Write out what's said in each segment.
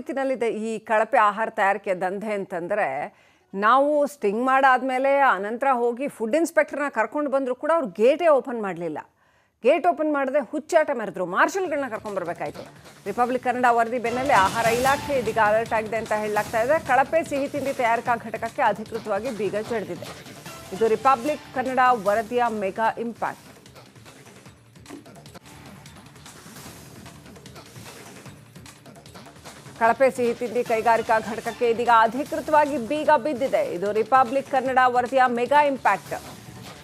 ರೀತಿನಲ್ಲಿದೆ ಈ ಕಳಪೆ ಆಹಾರ ತಯಾರಿಕೆ ದಂಧೆ ಅಂತಂದರೆ ನಾವು ಸ್ಟಿಂಗ್ ಮಾಡಾದ್ಮೇಲೆ ಅನಂತರ ಹೋಗಿ ಫುಡ್ ಇನ್ಸ್ಪೆಕ್ಟರ್ನ ಕರ್ಕೊಂಡು ಬಂದರೂ ಕೂಡ ಅವ್ರು ಗೇಟೇ ಓಪನ್ ಮಾಡಲಿಲ್ಲ. ಗೇಟ್ ಓಪನ್ ಮಾಡದೆ ಹುಚ್ಚಾಟ ಮೆರೆದ್ರು. ಮಾರ್ಷಲ್ಗಳನ್ನ ಕರ್ಕೊಂಡ್ಬರ್ಬೇಕಾಯ್ತು ರಿಪಬ್ಲಿಕ್ ಕನ್ನಡ ವರದಿ ಬೆನ್ನಲ್ಲೇ ಆಹಾರ ಇಲಾಖೆ ಇದೀಗ ಅಲರ್ಟ್ ಆಗಿದೆ ಅಂತ ಹೇಳಲಾಗ್ತಾ ಇದೆ. ಕಳಪೆ ಸಿಹಿ ತಿಂಡಿ ತಯಾರಿಕಾ ಘಟಕಕ್ಕೆ ಅಧಿಕೃತವಾಗಿ ಬೀಗ ಜಡಿದಿದೆ ಇದು ರಿಪಬ್ಲಿಕ್ ಕನ್ನಡ ವರದಿಯ ಮೆಗಾ ಇಂಪ್ಯಾಕ್ಟ್ ಕಳಪೆ ಸಿಹಿ ತಿಂಡಿ ಕೈಗಾರಿಕಾ ಘಟಕಕ್ಕೆ ಇದೀಗ ಅಧಿಕೃತವಾಗಿ ಬೀಗ ಬಿದ್ದಿದೆ. ಇದು ರಿಪಬ್ಲಿಕ್ ಕನ್ನಡ ವರದಿಯ ಮೆಗಾ ಇಂಪ್ಯಾಕ್ಟ್.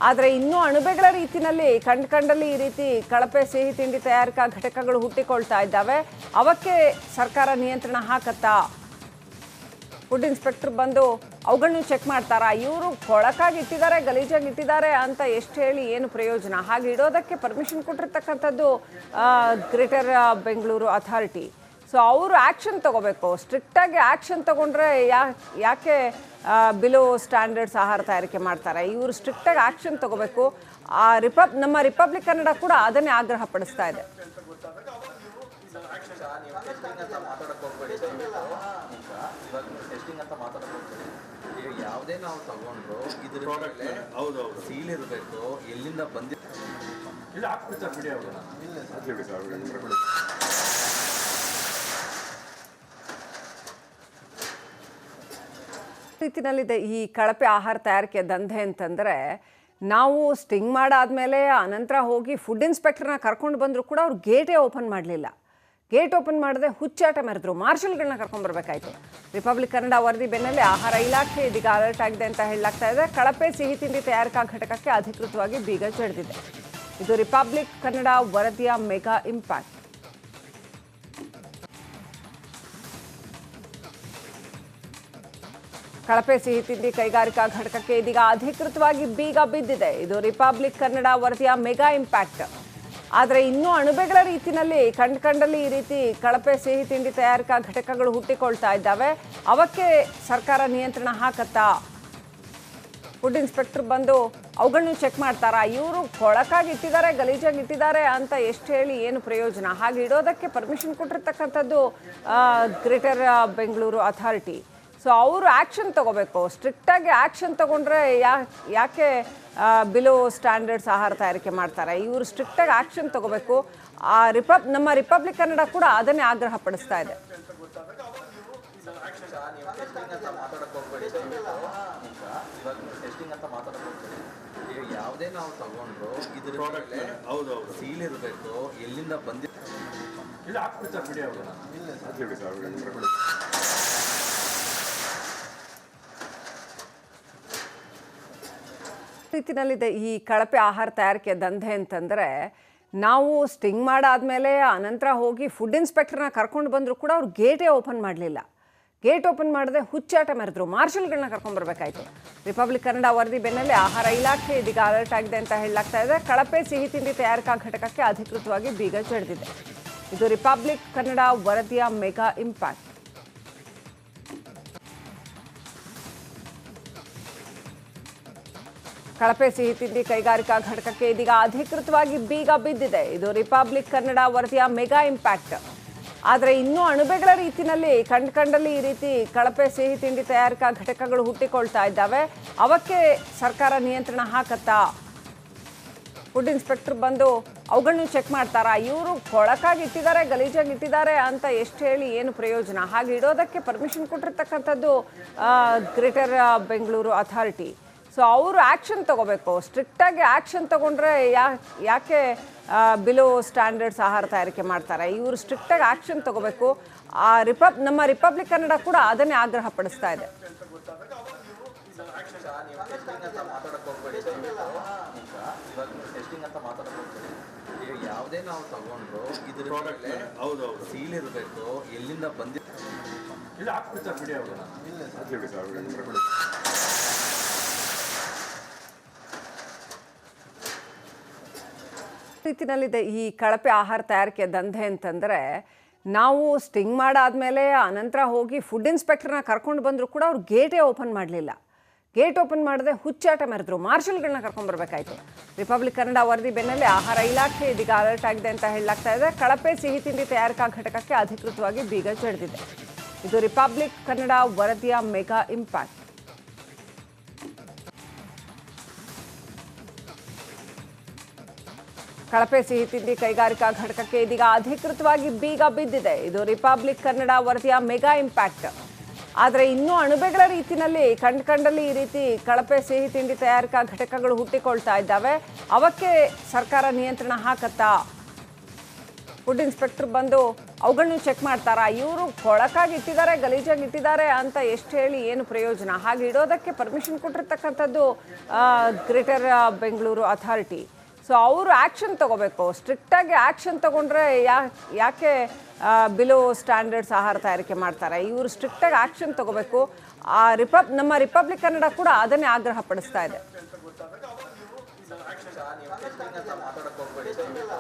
ಆದರೆ ಇನ್ನೂ ಅಣುಬೆಗಳ ರೀತಿಯಲ್ಲಿ, ಕಂಡು ಕಂಡಲ್ಲಿ ಈ ರೀತಿ ಕಳಪೆ ಸಿಹಿ ತಿಂಡಿ ತಯಾರಿಕಾ ಘಟಕಗಳು ಹುಟ್ಟಿಕೊಳ್ತಾ ಇದ್ದಾವೆ. ಅವಕ್ಕೆ ಸರ್ಕಾರ ನಿಯಂತ್ರಣ ಹಾಕತ್ತಾ? ಫುಡ್ ಇನ್ಸ್ಪೆಕ್ಟರ್ ಬಂದು ಅವುಗಳನ್ನು ಚೆಕ್ ಮಾಡ್ತಾರಾ? ಇವರು ಕೊಳಕಾಗಿ ಇಟ್ಟಿದ್ದಾರೆ ಗಲೀಜಾಗಿ ಇಟ್ಟಿದ್ದಾರೆ ಅಂತ ಎಷ್ಟು ಹೇಳಿ ಏನು ಪ್ರಯೋಜನ? ಹಾಗೆ ಇಡೋದಕ್ಕೆ ಪರ್ಮಿಷನ್ ಕೊಟ್ಟಿರ್ತಕ್ಕಂಥದ್ದು ಗ್ರೇಟರ್ ಬೆಂಗಳೂರು ಅಥಾರಿಟಿ ಸೊ ಅವರು ಆ್ಯಕ್ಷನ್ ತಗೋಬೇಕು. ಸ್ಟ್ರಿಕ್ಟಾಗಿ ಆ್ಯಕ್ಷನ್ ತಗೊಂಡ್ರೆ ಯಾ ಯಾಕೆ ಬಿಲೋ ಸ್ಟ್ಯಾಂಡರ್ಡ್ಸ್ ಆಹಾರ ತಯಾರಿಕೆ ಮಾಡ್ತಾರೆ? ಇವರು ಸ್ಟ್ರಿಕ್ಟಾಗಿ ಆ್ಯಕ್ಷನ್ ತಗೋಬೇಕು. ಆ ರಿಪಬ್ ನಮ್ಮ ರಿಪಬ್ಲಿಕ್ ಕನ್ನಡ ಕೂಡ ಅದನ್ನೇ ಆಗ್ರಹ ಪಡಿಸ್ತಾ ಇದೆ. ಯಾವುದೇ ನಾವು ತಗೊಂಡ್ರು ಇದ್ರ ಮೇಲೆ ಹೌದೌದು. ಸೀಲ್ ಇರಬೇಕು. ಎಲ್ಲಿಂದ ಬಂದಿ ರೀತಿನಲ್ಲಿದೆ ಈ ಕಳಪೆ ಆಹಾರ ತಯಾರಿಕೆ ದಂಧೆ ಅಂತಂದರೆ ನಾವು ಸ್ಟಿಂಗ್ ಮಾಡಾದಮೇಲೆ ಅನಂತರ ಹೋಗಿ ಫುಡ್ ಇನ್ಸ್ಪೆಕ್ಟರ್ನ ಕರ್ಕೊಂಡು ಬಂದರೂ ಕೂಡ ಅವ್ರು ಗೇಟೇ ಓಪನ್ ಮಾಡಲಿಲ್ಲ. ಗೇಟ್ ಓಪನ್ ಮಾಡದೆ ಹುಚ್ಚಾಟ ಮೆರೆದ್ರು. ಮಾರ್ಷಲ್ಗಳನ್ನ ಕರ್ಕೊಂಡ್ಬರ್ಬೇಕಾಯ್ತು ರಿಪಬ್ಲಿಕ್ ಕನ್ನಡ ವರದಿ ಬೆನ್ನಲ್ಲೇ ಆಹಾರ ಇಲಾಖೆ ಇದೀಗ ಅಲರ್ಟ್ ಆಗಿದೆ ಅಂತ ಹೇಳಲಾಗ್ತಾ ಇದೆ. ಕಳಪೆ ಸಿಹಿ ತಿಂಡಿ ತಯಾರಿಕಾ ಘಟಕಕ್ಕೆ ಅಧಿಕೃತವಾಗಿ ಬೀಗ ಜಡಿದಿದೆ. ಇದು ರಿಪಬ್ಲಿಕ್ ಕನ್ನಡ ವರದಿಯ ಮೆಗಾ ಇಂಪ್ಯಾಕ್ಟ್. ಕಳಪೆ ಸಿಹಿ ತಿಂಡಿ ಕೈಗಾರಿಕಾ ಘಟಕಕ್ಕೆ ಇದೀಗ ಅಧಿಕೃತವಾಗಿ ಬೀಗ ಬಿದ್ದಿದೆ. ಇದು ರಿಪಬ್ಲಿಕ್ ಕನ್ನಡ ವರದಿಯ ಮೆಗಾ ಇಂಪ್ಯಾಕ್ಟ್. ಆದರೆ ಇನ್ನೂ ಅಣುಬೆಗಳ ರೀತಿಯಲ್ಲಿ ಕಂಡು ಕಂಡಲ್ಲಿ ಈ ರೀತಿ ಕಳಪೆ ಸಿಹಿ ತಿಂಡಿ ತಯಾರಿಕಾ ಘಟಕಗಳು ಹುಟ್ಟಿಕೊಳ್ತಾ ಇದ್ದಾವೆ. ಅವಕ್ಕೆ ಸರ್ಕಾರ ನಿಯಂತ್ರಣ ಹಾಕತ್ತಾ? ಫುಡ್ ಇನ್ಸ್ಪೆಕ್ಟರ್ ಬಂದು ಅವುಗಳನ್ನು ಚೆಕ್ ಮಾಡ್ತಾರಾ? ಇವರು ಕೊಳಕಾಗಿ ಇಟ್ಟಿದ್ದಾರೆ ಗಲೀಜಾಗಿ ಇಟ್ಟಿದ್ದಾರೆ ಅಂತ ಎಷ್ಟು ಹೇಳಿ ಏನು ಪ್ರಯೋಜನ? ಹಾಗೆ ಇಡೋದಕ್ಕೆ ಪರ್ಮಿಷನ್ ಕೊಟ್ಟಿರ್ತಕ್ಕಂಥದ್ದು ಗ್ರೇಟರ್ ಬೆಂಗಳೂರು ಅಥಾರಿಟಿ ಸೊ ಅವರು ಆ್ಯಕ್ಷನ್ ತಗೋಬೇಕು. ಸ್ಟ್ರಿಕ್ಟಾಗಿ ಆ್ಯಕ್ಷನ್ ತೊಗೊಂಡ್ರೆ ಯಾ ಯಾಕೆ ಬಿಲೋ ಸ್ಟ್ಯಾಂಡರ್ಡ್ಸ್ ಆಹಾರ ತಯಾರಿಕೆ ಮಾಡ್ತಾರೆ? ಇವರು ಸ್ಟ್ರಿಕ್ಟಾಗಿ ಆ್ಯಕ್ಷನ್ ತಗೋಬೇಕು. ಆ ರಿಪಬ್ ನಮ್ಮ ರಿಪಬ್ಲಿಕ್ ಕನ್ನಡ ಕೂಡ ಅದನ್ನೇ ಆಗ್ರಹ ಪಡಿಸ್ತಾ ಇದೆ. ಯಾವುದೇ ನಾವು ತಗೊಂಡ್ರು ಇದ್ರ ಹೌದೌದು ಸೀಲ್ ಇರಬೇಕು. ಎಲ್ಲಿಂದ ಬಂದಿ ಇಲ್ಲ ಹಾಕ್ಬಿಡಿ ಬಿಡಿ ಅವ್ರನ್ನ ರೀತಿನಲ್ಲಿದೆ ಈ ಕಳಪೆ ಆಹಾರ ತಯಾರಿಕೆ ದಂಧೆ ಅಂತಂದರೆ ನಾವು ಸ್ಟಿಂಗ್ ಮಾಡಾದಮೇಲೆ ಅನಂತರ ಹೋಗಿ ಫುಡ್ ಇನ್ಸ್ಪೆಕ್ಟರ್ನ ಕರ್ಕೊಂಡು ಬಂದರೂ ಕೂಡ ಅವ್ರು ಗೇಟೇ ಓಪನ್ ಮಾಡಲಿಲ್ಲ. ಗೇಟ್ ಓಪನ್ ಮಾಡದೆ ಹುಚ್ಚಾಟ ಮೆರೆದ್ರು. ಮಾರ್ಷಲ್ಗಳನ್ನ ಕರ್ಕೊಂಡ್ಬರ್ಬೇಕಾಯ್ತು ರಿಪಬ್ಲಿಕ್ ಕನ್ನಡ ವರದಿ ಬೆನ್ನಲ್ಲೇ ಆಹಾರ ಇಲಾಖೆ ಇದೀಗ ಅಲರ್ಟ್ ಆಗಿದೆ ಅಂತ ಹೇಳಲಾಗ್ತಾ ಇದೆ. ಕಳಪೆ ಸಿಹಿ ತಿಂಡಿ ತಯಾರಿಕಾ ಘಟಕಕ್ಕೆ ಅಧಿಕೃತವಾಗಿ ಬೀಗ ಜಡಿದಿದೆ. ಇದು ರಿಪಬ್ಲಿಕ್ ಕನ್ನಡ ವರದಿಯ ಮೆಗಾ ಇಂಪ್ಯಾಕ್ಟ್ ಕಳಪೆ ಸಿಹಿ ತಿಂಡಿ ಕೈಗಾರಿಕಾ ಘಟಕಕ್ಕೆ ಇದೀಗ ಅಧಿಕೃತವಾಗಿ ಬೀಗ ಬಿದ್ದಿದೆ. ಇದು ರಿಪಬ್ಲಿಕ್ ಕನ್ನಡ ವರದಿಯ ಮೆಗಾ ಇಂಪ್ಯಾಕ್ಟ್. ಆದರೆ ಇನ್ನೂ ಅಣುಬೆಗಳ ರೀತಿಯಲ್ಲಿ ಕಂಡು ಕಂಡಲ್ಲಿ ಈ ರೀತಿ ಕಳಪೆ ಸಿಹಿ ತಿಂಡಿ ತಯಾರಿಕಾ ಘಟಕಗಳು ಹುಟ್ಟಿಕೊಳ್ತಾ ಇದ್ದಾವೆ. ಅವಕ್ಕೆ ಸರ್ಕಾರ ನಿಯಂತ್ರಣ ಹಾಕತ್ತಾ? ಫುಡ್ ಇನ್ಸ್ಪೆಕ್ಟರ್ ಬಂದು ಅವುಗಳನ್ನು ಚೆಕ್ ಮಾಡ್ತಾರಾ? ಇವರು ಕೊಳಕಾಗಿ ಇಟ್ಟಿದ್ದಾರೆ, ಗಲೀಜಾಗಿ ಇಟ್ಟಿದ್ದಾರೆ ಅಂತ ಎಷ್ಟು ಹೇಳಿ ಏನು ಪ್ರಯೋಜನ? ಹಾಗೆ ಇಡೋದಕ್ಕೆ ಪರ್ಮಿಷನ್ ಕೊಟ್ಟಿರ್ತಕ್ಕಂಥದ್ದು ಗ್ರೇಟರ್ ಬೆಂಗಳೂರು ಅಥಾರಿಟಿ ಸೊ ಅವರು ಆ್ಯಕ್ಷನ್ ತಗೋಬೇಕು. ಸ್ಟ್ರಿಕ್ಟಾಗಿ ಆ್ಯಕ್ಷನ್ ತಗೊಂಡ್ರೆ ಯಾ, ಯಾಕೆ ಬಿಲೋ ಸ್ಟ್ಯಾಂಡರ್ಡ್ಸ್ ಆಹಾರ ತಯಾರಿಕೆ ಮಾಡ್ತಾರೆ? ಇವರು ಸ್ಟ್ರಿಕ್ಟಾಗಿ ಆ್ಯಕ್ಷನ್ ತಗೋಬೇಕು. ಆ ರಿಪಬ್ ನಮ್ಮ ರಿಪಬ್ಲಿಕ್ ಕನ್ನಡ ಕೂಡ ಅದನ್ನೇ ಆಗ್ರಹ ಪಡಿಸ್ತಾ ಇದೆ. ಯಾವುದೇ ನಾವು ತಗೊಂಡ್ರು ಹೌದೌದು ಸೀಲ್ ಇರಬೇಕು ಎಲ್ಲಿಂದ ಬಂದಿ ರೀತಿನಲ್ಲಿದೆ ಈ ಕಳಪೆ ಆಹಾರ ತಯಾರಿಕೆ ದಂಧೆ ಅಂತಂದರೆ ನಾವು ಸ್ಟಿಂಗ್ ಮಾಡಾದ್ಮೇಲೆ ಅನಂತರ ಹೋಗಿ ಫುಡ್ ಇನ್ಸ್ಪೆಕ್ಟರ್ನ ಕರ್ಕೊಂಡು ಬಂದರೂ ಕೂಡ ಅವ್ರು ಗೇಟೇ ಓಪನ್ ಮಾಡಲಿಲ್ಲ. ಗೇಟ್ ಓಪನ್ ಮಾಡದೆ ಹುಚ್ಚಾಟ ಮೆರೆದ್ರು. ಮಾರ್ಷಲ್ಗಳನ್ನ ಕರ್ಕೊಂಡ್ಬರ್ಬೇಕಾಯ್ತು ರಿಪಬ್ಲಿಕ್ ಕನ್ನಡ ವರದಿ ಬೆನ್ನಲ್ಲೇ ಆಹಾರ ಇಲಾಖೆ ಇದೀಗ ಅಲರ್ಟ್ ಆಗಿದೆ ಅಂತ ಹೇಳಲಾಗ್ತಾ ಇದೆ. ಕಳಪೆ ಸಿಹಿ ತಿಂಡಿ ತಯಾರಿಕಾ ಘಟಕಕ್ಕೆ ಅಧಿಕೃತವಾಗಿ ಬೀಗ ಜಡಿದಿದೆ ಇದು ರಿಪಬ್ಲಿಕ್ ಕನ್ನಡ ವರದಿಯ ಮೆಗಾ ಇಂಪ್ಯಾಕ್ಟ್ ಕಳಪೆ ಸಿಹಿ ತಿಂಡಿ ಕೈಗಾರಿಕಾ ಘಟಕಕ್ಕೆ ಇದೀಗ ಅಧಿಕೃತವಾಗಿ ಬೀಗ ಬಿದ್ದಿದೆ. ಇದು ರಿಪಬ್ಲಿಕ್ ಕನ್ನಡ ವರದಿಯ ಮೆಗಾ ಇಂಪ್ಯಾಕ್ಟ್. ಆದರೆ ಇನ್ನೂ ಅಣುಬೆಗಳ ರೀತಿಯಲ್ಲಿ, ಕಂಡು ಕಂಡಲ್ಲಿ ಈ ರೀತಿ ಕಳಪೆ ಸಿಹಿ ತಿಂಡಿ ತಯಾರಿಕಾ ಘಟಕಗಳು ಹುಟ್ಟಿಕೊಳ್ತಾ ಇದ್ದಾವೆ. ಅವಕ್ಕೆ ಸರ್ಕಾರ ನಿಯಂತ್ರಣ ಹಾಕತ್ತಾ? ಫುಡ್ ಇನ್ಸ್ಪೆಕ್ಟರ್ ಬಂದು ಅವುಗಳನ್ನೂ ಚೆಕ್ ಮಾಡ್ತಾರಾ? ಇವರು ಕೊಳಕಾಗಿ ಇಟ್ಟಿದ್ದಾರೆ ಗಲೀಜಾಗಿ ಇಟ್ಟಿದ್ದಾರೆ ಅಂತ ಎಷ್ಟು ಹೇಳಿ ಏನು ಪ್ರಯೋಜನ? ಹಾಗೆ ಇಡೋದಕ್ಕೆ ಪರ್ಮಿಷನ್ ಕೊಟ್ಟಿರ್ತಕ್ಕಂಥದ್ದು ಗ್ರೇಟರ್ ಬೆಂಗಳೂರು ಅಥಾರಿಟಿ ಸೊ ಅವರು ಆ್ಯಕ್ಷನ್ ತಗೋಬೇಕು. ಸ್ಟ್ರಿಕ್ಟಾಗಿ ಆ್ಯಕ್ಷನ್ ತಗೊಂಡ್ರೆ ಯಾ ಯಾಕೆ ಬಿಲೋ ಸ್ಟ್ಯಾಂಡರ್ಡ್ಸ್ ಆಹಾರ ತಯಾರಿಕೆ ಮಾಡ್ತಾರೆ? ಇವರು ಸ್ಟ್ರಿಕ್ಟಾಗಿ ಆ್ಯಕ್ಷನ್ ತಗೋಬೇಕು. ಆ ರಿಪಬ್ ನಮ್ಮ ರಿಪಬ್ಲಿಕ್ ಕನ್ನಡ ಕೂಡ ಅದನ್ನೇ ಆಗ್ರಹ ಪಡಿಸ್ತಾ ಇದೆ. ನೀವು ಟೆಸ್ಟಿಂಗ್ ಅಂತ ಮಾತಾಡಕ್ ಹೋಗ್ಬೇಡಿ ದಯವಿಟ್ಟು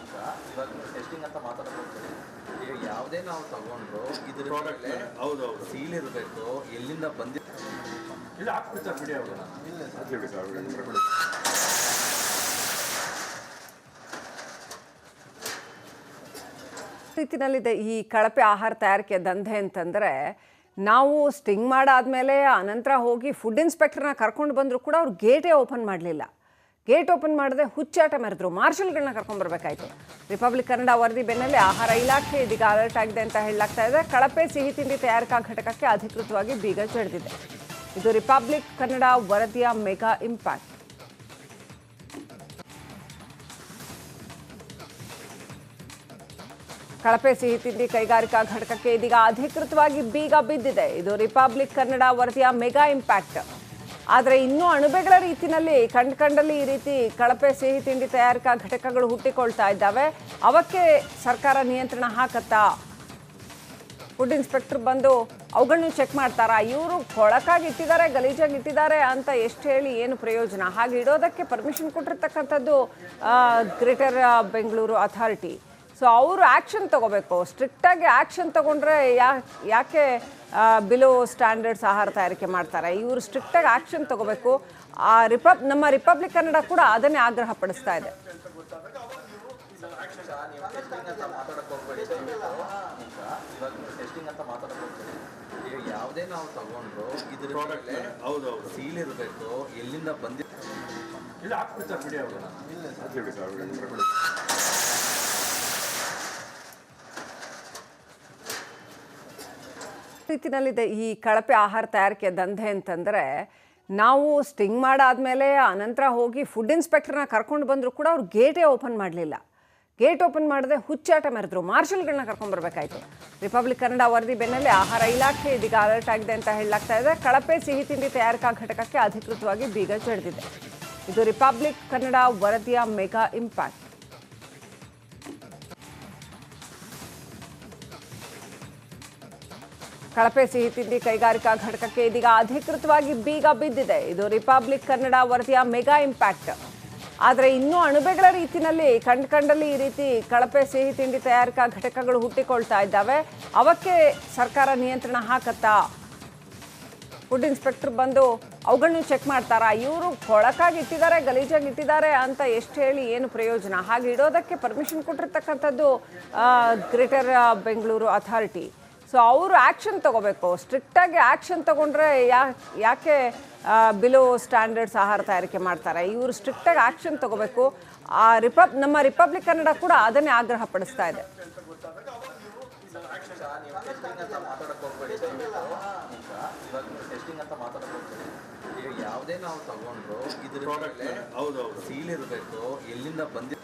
ಈಗ ಇವಾಗ ನೀವು ಟೆಸ್ಟಿಂಗ್ ಅಂತ ಮಾತಾಡಕ್ ಹೋಗ್ಬೇಡಿ ಯಾವುದೇ ನಾವು ತಗೊಂಡ್ರು ಇದ್ರ ಮೇಲೆ ಹೌದೌದು ಸೀಲ್ ಇರಬೇಕು ಎಲ್ಲಿಂದ ಬಂದಿ ರೀತಿನಲ್ಲಿದೆ ಈ ಕಳಪೆ ಆಹಾರ ತಯಾರಿಕೆ ದಂಧೆ ಅಂತಂದರೆ ನಾವು ಸ್ಟಿಂಗ್ ಮಾಡಾದಮೇಲೆ ಅನಂತರ ಹೋಗಿ ಫುಡ್ ಇನ್ಸ್ಪೆಕ್ಟರ್ನ ಕರ್ಕೊಂಡು ಬಂದರೂ ಕೂಡ ಅವ್ರು ಗೇಟೇ ಓಪನ್ ಮಾಡಲಿಲ್ಲ. ಗೇಟ್ ಓಪನ್ ಮಾಡದೆ ಹುಚ್ಚಾಟ ಮೆರೆದ್ರು. ಮಾರ್ಷಲ್ಗಳನ್ನ ಕರ್ಕೊಂಡ್ಬರ್ಬೇಕಾಯ್ತು ರಿಪಬ್ಲಿಕ್ ಕನ್ನಡ ವರದಿ ಬೆನ್ನಲ್ಲೇ ಆಹಾರ ಇಲಾಖೆ ಇದೀಗ ಅಲರ್ಟ್ ಆಗಿದೆ ಅಂತ ಹೇಳಲಾಗ್ತಾ ಇದೆ. ಕಳಪೆ ಸಿಹಿ ತಿಂಡಿ ತಯಾರಿಕಾ ಘಟಕಕ್ಕೆ ಅಧಿಕೃತವಾಗಿ ಬೀಗ ಜಡಿದಿದೆ ಇದು ರಿಪಬ್ಲಿಕ್ ಕನ್ನಡ ವರದಿಯ ಮೆಗಾ ಇಂಪ್ಯಾಕ್ಟ್ ಕಳಪೆ ಸಿಹಿ ತಿಂಡಿ ಕೈಗಾರಿಕಾ ಘಟಕಕ್ಕೆ ಇದೀಗ ಅಧಿಕೃತವಾಗಿ ಬೀಗ ಬಿದ್ದಿದೆ. ಇದು ರಿಪಬ್ಲಿಕ್ ಕನ್ನಡ ವರದಿಯ ಮೆಗಾ ಇಂಪ್ಯಾಕ್ಟ್. ಆದರೆ ಇನ್ನೂ ಅಣುಬೆಗಳ ರೀತಿಯಲ್ಲಿ, ಕಂಡು ಕಂಡಲ್ಲಿ ಈ ರೀತಿ ಕಳಪೆ ಸಿಹಿ ತಿಂಡಿ ತಯಾರಿಕಾ ಘಟಕಗಳು ಹುಟ್ಟಿಕೊಳ್ತಾ ಇದ್ದಾವೆ. ಅವಕ್ಕೆ ಸರ್ಕಾರ ನಿಯಂತ್ರಣ ಹಾಕತ್ತಾ? ಫುಡ್ ಇನ್ಸ್ಪೆಕ್ಟರ್ ಬಂದು ಅವುಗಳನ್ನು ಚೆಕ್ ಮಾಡ್ತಾರಾ? ಇವರು ಕೊಳಕಾಗಿ ಇಟ್ಟಿದ್ದಾರೆ ಗಲೀಜಾಗಿ ಇಟ್ಟಿದ್ದಾರೆ ಅಂತ ಎಷ್ಟು ಹೇಳಿ ಏನು ಪ್ರಯೋಜನ? ಹಾಗೆ ಇಡೋದಕ್ಕೆ ಪರ್ಮಿಷನ್ ಕೊಟ್ಟಿರ್ತಕ್ಕಂಥದ್ದು ಗ್ರೇಟರ್ ಬೆಂಗಳೂರು ಅಥಾರಿಟಿ ಸೊ ಅವರು ಆ್ಯಕ್ಷನ್ ತಗೋಬೇಕು. ಸ್ಟ್ರಿಕ್ಟಾಗಿ ಆ್ಯಕ್ಷನ್ ತೊಗೊಂಡ್ರೆ ಯಾ ಯಾಕೆ ಬಿಲೋ ಸ್ಟ್ಯಾಂಡರ್ಡ್ಸ್ ಆಹಾರ ತಯಾರಿಕೆ ಮಾಡ್ತಾರೆ? ಇವರು ಸ್ಟ್ರಿಕ್ಟಾಗಿ ಆ್ಯಕ್ಷನ್ ತಗೋಬೇಕು. ಆ ರಿಪಬ್ ನಮ್ಮ ರಿಪಬ್ಲಿಕ್ ಕನ್ನಡ ಕೂಡ ಅದನ್ನೇ ಆಗ್ರಹ ಪಡಿಸ್ತಾ ಇದೆ. ಯಾವುದೇ ನಾವು ತಗೊಂಡ್ರು ಇದ್ರ ಮೇಲೆ ಹೌದೌದು. ಸೀಲ್ ಇರಬೇಕು. ಎಲ್ಲಿಂದ ಬಂದಿ ರೀತಿನಲ್ಲಿದೆ ಈ ಕಳಪೆ ಆಹಾರ ತಯಾರಿಕೆ ದಂಧೆ ಅಂತಂದರೆ ನಾವು ಸ್ಟಿಂಗ್ ಮಾಡಾದಮೇಲೆ ಅನಂತರ ಹೋಗಿ ಫುಡ್ ಇನ್ಸ್ಪೆಕ್ಟರ್ನ ಕರ್ಕೊಂಡು ಬಂದರೂ ಕೂಡ ಅವ್ರು ಗೇಟೇ ಓಪನ್ ಮಾಡಲಿಲ್ಲ. ಗೇಟ್ ಓಪನ್ ಮಾಡದೆ ಹುಚ್ಚಾಟ ಮೆರೆದ್ರು. ಮಾರ್ಷಲ್ಗಳನ್ನ ಕರ್ಕೊಂಡ್ಬರ್ಬೇಕಾಯ್ತು ರಿಪಬ್ಲಿಕ್ ಕನ್ನಡ ವರದಿ ಬೆನ್ನಲ್ಲೇ ಆಹಾರ ಇಲಾಖೆ ಇದೀಗ ಅಲರ್ಟ್ ಆಗಿದೆ ಅಂತ ಹೇಳಲಾಗ್ತಾ ಇದೆ. ಕಳಪೆ ಸಿಹಿ ತಿಂಡಿ ತಯಾರಿಕಾ ಘಟಕಕ್ಕೆ ಅಧಿಕೃತವಾಗಿ ಬೀಗ ಜಡಿದಿದೆ ಇದು ರಿಪಬ್ಲಿಕ್ ಕನ್ನಡ ವರದಿಯ ಮೆಗಾ ಇಂಪ್ಯಾಕ್ಟ್. ಕಳಪೆ ಸಿಹಿ ತಿಂಡಿ ಕೈಗಾರಿಕಾ ಘಟಕಕ್ಕೆ ಇದೀಗ ಅಧಿಕೃತವಾಗಿ ಬೀಗ ಬಿದ್ದಿದೆ. ಇದು ರಿಪಬ್ಲಿಕ್ ಕನ್ನಡ ವರದಿಯ ಮೆಗಾ ಇಂಪ್ಯಾಕ್ಟ್. ಆದರೆ ಇನ್ನೂ ಅಣುಬೆಗಳ ರೀತಿಯಲ್ಲಿ ಕಂಡು ಕಂಡಲ್ಲಿ ಈ ರೀತಿ ಕಳಪೆ ಸಿಹಿ ತಿಂಡಿ ತಯಾರಿಕಾ ಘಟಕಗಳು ಹುಟ್ಟಿಕೊಳ್ತಾ ಇದ್ದಾವೆ. ಅವಕ್ಕೆ ಸರ್ಕಾರ ನಿಯಂತ್ರಣ ಹಾಕತ್ತಾ? ಫುಡ್ ಇನ್ಸ್ಪೆಕ್ಟರ್ ಬಂದು ಅವುಗಳನ್ನು ಚೆಕ್ ಮಾಡ್ತಾರಾ? ಇವರು ಕೊಳಕಾಗಿ ಇಟ್ಟಿದ್ದಾರೆ ಗಲೀಜಾಗಿ ಇಟ್ಟಿದ್ದಾರೆ ಅಂತ ಎಷ್ಟು ಹೇಳಿ ಏನು ಪ್ರಯೋಜನ? ಹಾಗೆ ಇಡೋದಕ್ಕೆ ಪರ್ಮಿಷನ್ ಕೊಟ್ಟಿರ್ತಕ್ಕಂಥದ್ದು ಗ್ರೇಟರ್ ಬೆಂಗಳೂರು ಅಥಾರಿಟಿ ಸೊ ಅವರು ಆ್ಯಕ್ಷನ್ ತಗೋಬೇಕು. ಸ್ಟ್ರಿಕ್ಟಾಗಿ ಆ್ಯಕ್ಷನ್ ತೊಗೊಂಡ್ರೆ ಯಾ ಯಾಕೆ ಬಿಲೋ ಸ್ಟ್ಯಾಂಡರ್ಡ್ಸ್ ಆಹಾರ ತಯಾರಿಕೆ ಮಾಡ್ತಾರೆ? ಇವರು ಸ್ಟ್ರಿಕ್ಟಾಗಿ ಆ್ಯಕ್ಷನ್ ತಗೋಬೇಕು. ಆ ರಿಪಬ್ ನಮ್ಮ ರಿಪಬ್ಲಿಕ್ ಕನ್ನಡ ಕೂಡ ಅದನ್ನೇ ಆಗ್ರಹ ಪಡಿಸ್ತಾ ಇದೆ. ಯಾವುದೇ ನಾವು ತಗೊಂಡ್ರು ಇದ್ರ ಹೌದೌದು. ಸೀಲ್ ಇರಬೇಕು. ಎಲ್ಲಿಂದ ಬಂದಿ